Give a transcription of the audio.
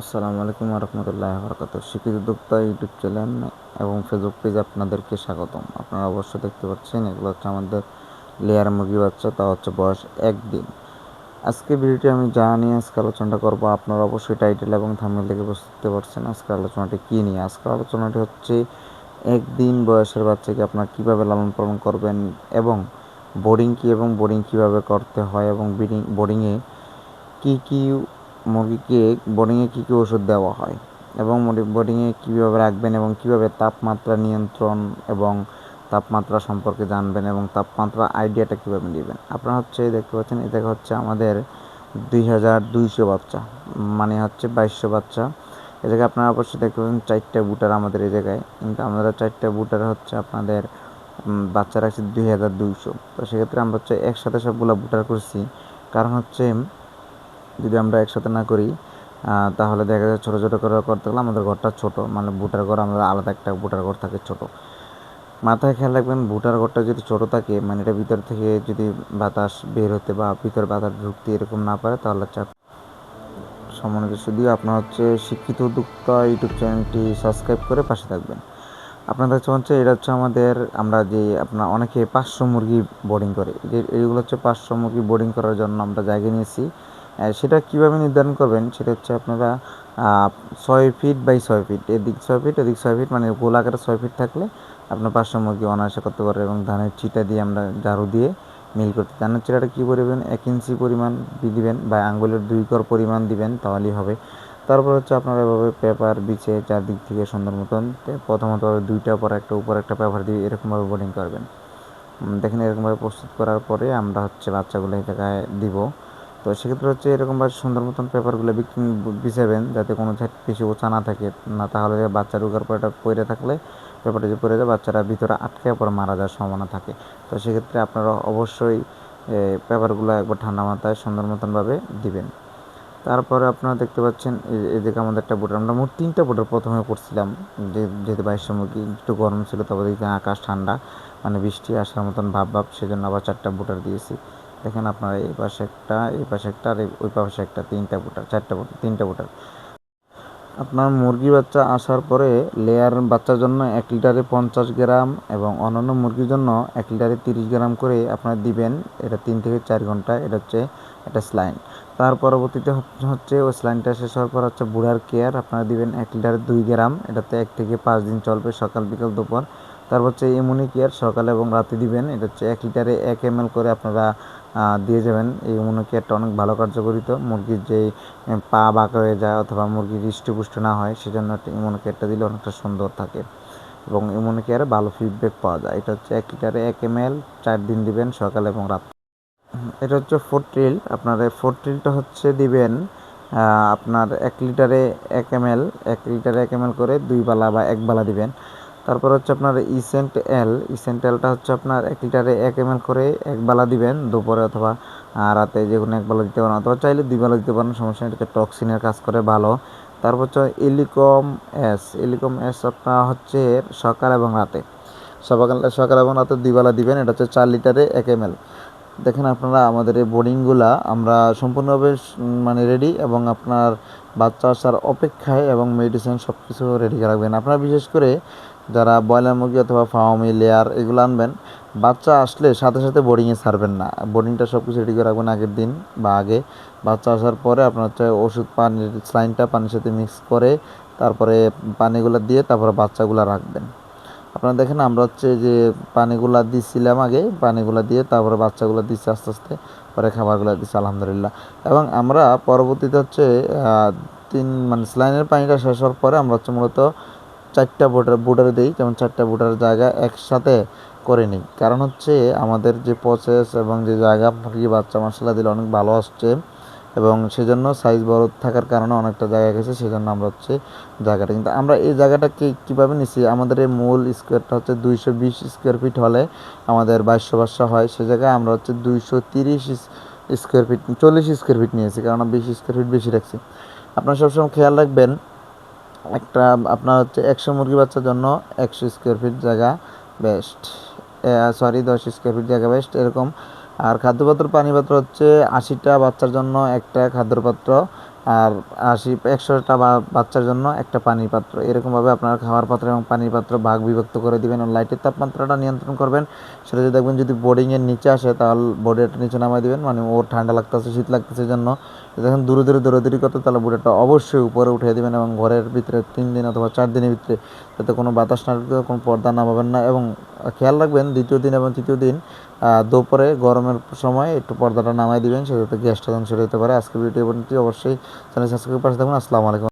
আসসালামু আলাইকুম রহমতুল্লাহ বরকাত শিক্ষিত উদ্যোক্তা ইউটিউব চ্যানেল এবং ফেসবুক পেজ আপনাদেরকে স্বাগতম। আপনারা অবশ্যই দেখতে পাচ্ছেন, এগুলো হচ্ছে আমাদের লেয়ার মুরগি বাচ্চা, তা হচ্ছে বয়স একদিন। আজকে ভিডিওটি আমি যা নিয়ে আজকে আলোচনাটা করব, আপনারা অবশ্যই টাইটেল এবং থামেল থেকে বুঝতে পারছেন আজকের আলোচনাটি কী নিয়ে। আজকের আলোচনাটি হচ্ছে, একদিন বয়সের বাচ্চাকে আপনারা কীভাবে লালন পালন করবেন এবং বোর্ডিং কী এবং বোর্ডিং কীভাবে করতে হয় এবং বিডিং বোর্ডিংয়ে কী কী মুরগিকে বোর্ডিংয়ে কী কী ওষুধ দেওয়া হয় এবং বোর্ডিংয়ে কীভাবে রাখবেন এবং কীভাবে তাপমাত্রা নিয়ন্ত্রণ এবং তাপমাত্রা সম্পর্কে জানবেন এবং তাপমাত্রা আইডিয়াটা কীভাবে নেবেন। আপনারা হচ্ছে দেখতে পাচ্ছেন এটা হচ্ছে আমাদের দুই হাজার দুইশো বাচ্চা মানে হচ্ছে বাইশশো বাচ্চা। এ জায়গায় আপনারা অবশ্যই দেখতে পাচ্ছেন চারটে বুটার আমাদের এই জায়গায়। কিন্তু আমরা চারটে বুটার হচ্ছে আপনাদের বাচ্চা রাখছি দুই হাজার দুইশো। তো সেক্ষেত্রে আমরা হচ্ছে একসাথে সবগুলো বুটার করছি। কারণ হচ্ছে যদি আমরা একসাথে না করি তাহলে দেখা যায় ছোটো ছোটো করে করতে গেলে আমাদের ঘরটা ছোট। মানে বুটার ঘর আমাদের আলাদা একটা বুটার ঘর থাকে ছোট। মাথায় খেয়াল রাখবেন বুটার ঘরটা যদি ছোট থাকে মানে এটা ভিতর থেকে যদি বাতাস বের হতে বা ভিতর বাতাস ঢুকতে এরকম না পারে, তাহলে চাপ সম্মানিত শুধু আপনার হচ্ছে শিক্ষিত উদ্যোক্তা ইউটিউব চ্যানেলটি সাবস্ক্রাইব করে পাশে থাকবেন। আপনাদের কাছে হচ্ছে, এটা হচ্ছে আমাদের, আমরা যে আপনার অনেকে পাঁচশো মুরগি বোর্ডিং করে। এইগুলো হচ্ছে পাঁচশো মুরগি বোর্ডিং করার জন্য আমরা জায়গা নিয়েছি। সেটা কীভাবে নির্ধারণ করবেন? সেটা হচ্ছে আপনারা ছয় ফিট বাই ছয় ফিট এদিক ছয় ফিট এদিক ছয় ফিট মানে গোল আকারে ছয় ফিট থাকলে আপনার পাঁচশো মুরগি অনায়াসে করতে পারবেন এবং ধানের চিটা দিয়ে আমরা ঝাড়ু দিয়ে মিল করতে ধানের চিটাটা কী করবেন এক ইঞ্চি পরিমাণ দিবেন বা আঙ্গুলের দুই কর পরিমাণ দিবেন, তাহলেই হবে। তারপর হচ্ছে আপনারা এভাবে পেপার বিছে চারদিক থেকে সুন্দর মতন প্রথমত দুইটা পর একটা, উপর একটা পেপার দিয়ে এরকমভাবে বোর্ডিং করবেন। দেখেন এরকমভাবে প্রস্তুত করার পরে আমরা হচ্ছে বাচ্চাগুলো এই জায়গায় দিব। তো সেক্ষেত্রে হচ্ছে এরকমভাবে সুন্দর মতন পেপারগুলো বিছাবেন যাতে কোনো সাইড বেশি ওচা না থাকে। না তাহলে বাচ্চা ঢুকার পরে পড়ে থাকলে পেপারটা যে পড়ে যায়, বাচ্চারা ভিতরে আটকে পরে মারা যাওয়ার সম্ভাবনা থাকে। তো সেক্ষেত্রে আপনারা অবশ্যই পেপারগুলো একবার ঠান্ডা মাথায় সুন্দর মতনভাবে দিবেন। তারপরে আপনারা দেখতে পাচ্ছেন এদিকে আমাদের একটা বোটার আমরা মোট তিনটা বোটার প্রথমে করছিলাম যেহেতু বাইশের মুরগি একটু গরম ছিল, তবে দেখতে আকাশ ঠান্ডা মানে বৃষ্টি আসার মতন ভাব ভাব, সেজন্য আবার চারটা বোটার দিয়েছি। দেখেন আপনারা এই পাশে একটা, এই পাশে একটা, আর ওই পাশে একটা, তিনটা বুটার চারটা বুটার তিনটা বুটার আপনার মুরগি বাচ্চা আসার পরে লেয়ার বাচ্চার জন্য এক লিটারে পঞ্চাশ গ্রাম এবং অন্যান্য মুরগির জন্য এক লিটারে তিরিশ গ্রাম করে আপনার দিবেন। এটা তিন থেকে চার ঘণ্টা, এটা হচ্ছে একটা স্লাইন তার পরবর্তীতে হচ্ছে ওই স্লাইনটা শেষ হওয়ার পর হচ্ছে বুড়ার কেয়ার আপনারা দিবেন এক লিটারে দুই গ্রাম। এটাতে এক থেকে পাঁচ দিন চলবে, সকাল, বিকাল, দুপুর। তারপর হচ্ছে ইমুনি কেয়ার সকালে এবং রাতে দিবেন। এটা হচ্ছে এক লিটারে এক এম করে আপনারা দিয়ে যাবেন। এই ইমুনো কেয়ারটা অনেক ভালো কার্যকরিত মুরগির যেই পা বাঁকা হয়ে যায় অথবা মুরগির হৃষ্টপুষ্ট না হয়, সেজন্য একটা ইমুনো কেয়ারটা দিলে অনেকটা সুন্দর থাকে এবং ইমুনো কেয়ারে ভালো ফিডব্যাক পাওয়া যায়। এটা হচ্ছে এক লিটারে এক এম এল চার দিন দিবেন সকাল এবং রাত। এটা হচ্ছে ফোর ট্রিল আপনার ফোর ট্রিলটা হচ্ছে দিবেন আপনার এক লিটারে এক এম এল এক লিটারে এক এম এল করে দুই বালা বা এক বালা দিবেন। তারপর হচ্ছে আপনার ইসেন্ট এল ইসেন্ট এলটা হচ্ছে আপনার এক লিটারে এক এম করে এক বেলা দিবেন দুপুরে অথবা রাতে যে কোনো এক বেলা দিতে পারেন অথবা চাইলে দুই বেলা দিতে পারেন, সমস্যা এটাতে টক্সিনের কাজ করে, ভালো। তারপর হচ্ছে এলিকম এস এলিকম এস আপনার হচ্ছে সকাল এবং রাতে। সকাল সকাল এবং রাতে দুই বেলা দিবেন, এটা হচ্ছে চার লিটারে এক এম দেখেন আপনারা, আমাদের এই বোর্ডিংগুলা আমরা সম্পূর্ণভাবে মানে রেডি এবং আপনার বাচ্চা আসার অপেক্ষায় এবং মেডিসিন সব কিছু রেডি রাখবেন। আপনারা বিশেষ করে যারা ব্রয়লার মুরগি অথবা ফার্মি লেয়ার এগুলো আনবেন, বাচ্চা আসলে সাথে সাথে বোর্ডিংয়ে ছাড়বেন না। বোর্ডিংটা সব কিছু রেডি করে রাখবেন আগের দিন বা আগে। বাচ্চা আসার পরে আপনার হচ্ছে ওষুধ পানির স্লাইনটা পানির সাথে মিক্স করে, তারপরে পানিগুলো দিয়ে তারপরে বাচ্চাগুলো রাখবেন। আপনারা দেখেন, আমরা হচ্ছে যে পানিগুলো দিচ্ছিলাম আগে, পানিগুলো দিয়ে তারপরে বাচ্চাগুলো দিচ্ছে আস্তে আস্তে, পরে খাবারগুলো দিচ্ছে আলহামদুলিল্লাহ। এবং আমরা পরবর্তীতে হচ্ছে তিন মানে স্লাইনের পানিটা শেষ হওয়ার পরে আমরা হচ্ছে মূলত চারটা বোটার বোটার দিই, যেমন চারটা বোটার জায়গা একসাথে করে নিই। কারণ হচ্ছে আমাদের যে প্রসেস এবং যে জায়গা মুরগি বাচ্চা মশলা দিলে অনেক ভালো আসছে। এবং সেজন্য সাইজ বড় থাকার কারণে অনেকটা জায়গা গেছে, সেজন্য আমরা হচ্ছে জায়গাটা কিন্তু আমরা এই জায়গাটাকে কীভাবে নিচ্ছি? আমাদের এই মূল স্কোয়ারটা হচ্ছে দুইশো বিশ স্কোয়ার ফিট হলে আমাদের বাইশশো বাসা হয়। সে জায়গায় আমরা হচ্ছে দুইশো তিরিশ স্কোয়ার ফিট চল্লিশ স্কোয়ার ফিট নিয়েছি, কারণ বিশ স্কোয়ার ফিট বেশি রাখছি। আপনার সবসময় খেয়াল রাখবেন, একটা আপনার হচ্ছে একশো মুরগি বাচ্চার জন্য একশো স্কোয়ার ফিট জায়গা বেস্ট সরি দশ স্কোয়ার ফিট জায়গা বেস্ট এরকম আর খাদ্যপাত্র পানিপাত্র হচ্ছে আশিটা বাচ্চার জন্য একটা খাদ্যপাত্র। আর আশি একশোটা বাচ্চার জন্য একটা পানির পাত্র। এরকমভাবে আপনার খাওয়ার পাত্র এবং পানির পাত্র ভাগ বিভক্ত করে দিবেন এবং লাইটের তাপমাত্রাটা নিয়ন্ত্রণ করবেন। সেটা যদি দেখবেন যদি বোর্ডিংয়ের নিচে আসে, তাহলে বোর্ডেরটা নিচে নামাই দিবেন। মানে ওর ঠান্ডা লাগতেছে, শীত লাগতেছে জন্য যখন দূরে দূরে দৌড়াদৌড়ি করতে, তাহলে বোর্ডেরটা অবশ্যই উপরে উঠিয়ে দিবেন এবং ঘরের ভিতরে তিন দিন অথবা চার দিনের ভিতরে যাতে কোনো বাতাস না ঢুকে, কোনো পর্দা নামাবেন না। এবং খেয়াল রাখবেন দ্বিতীয় দিন এবং তৃতীয় দিন দুপুরে গরমের সময় একটু পর্দাটা নামাই দিবেন। সেটাতে গ্যাসটা যেন সেরে যেতে পারে। আজকে ভিডিও অবশ্যই চ্যানেল সাবস্ক্রাইব করে থাকুন। আসসালামু আলাইকুম।